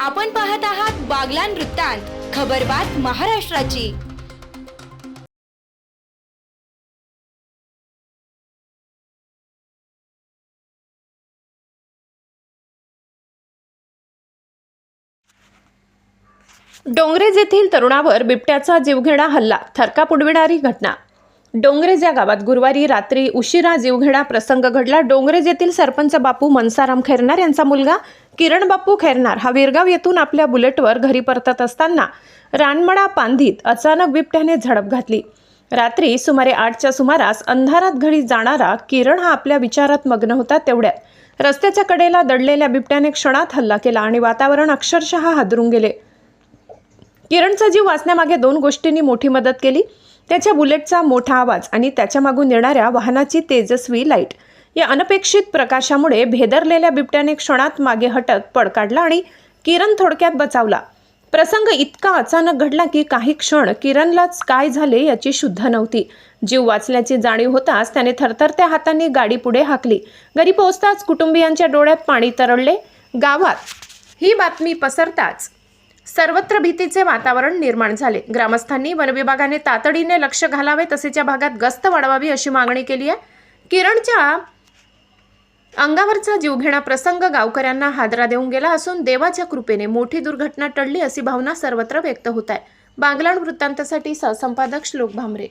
आपण पाहत आहात बागलान वृत्तांत खबरबात महाराष्ट्राची. डोंगरेज येथील तरुणावर बिबट्याचा जीवघेणा हल्ला थरकाप उडविणारी घटना. डोंगरेज या गावात गुरुवारी रात्री उशिरा जीवघेणा प्रसंग घडला. डोंगरेज येथील सरपंच बापू मनसाराम खैरनार यांचा मुलगा किरण बापू खैरनार हा विरगाव येथून आपल्या बुलेटवर घरी परतत असताना रानमडा पांधीत अचानक बिबट्याने झडप घातली. रात्री सुमारे आठच्या सुमारास अंधारात घरी जाणारा किरण हा आपल्या विचारात मग्न होता तेवढ्यात. रस्त्याच्या कडेला दडलेल्या बिबट्याने क्षणात हल्ला केला आणि वातावरण अक्षरशः हादरून गेले. किरणचा जीव वाचण्यामागे दोन गोष्टींनी मोठी मदत केली. त्याच्या बुलेटचा मोठा आवाज आणि त्याच्या मागून येणाऱ्या वाहनाची तेजस्वी लाइट या अनपेक्षित प्रकाशामुळे भेदरलेल्या बिबट्याने क्षणात मागे हटत पड काढला आणि किरण थोडक्यात बचावला. प्रसंग इतका अचानक घडला की काही क्षण किरणलाच काय झाले याची शुद्ध नव्हती. जीव वाचल्याची जाणीव होताच त्याने थरथरत्या हातांनी गाडी पुढे हाकली. घरी पोहोचताच कुटुंबियांच्या डोळ्यात पाणी तरळले. गावात. ही बातमी पसरताच. सर्वत्र भीतीचे वातावरण निर्माण झाले. ग्रामस्थांनी वनविभागाने तातडीने लक्ष घालावे तसेच या भागात गस्त वाढवावी अशी मागणी केली आहे. किरणच्या अंगावरचा जीवघेणा प्रसंग गावकऱ्यांना हादरा देऊन गेला असून देवाच्या कृपेने मोठी दुर्घटना टळली अशी भावना सर्वत्र व्यक्त होत आहे. बांगलाण वृत्तांतासाठी सहसंपादक श्लोक भामरे.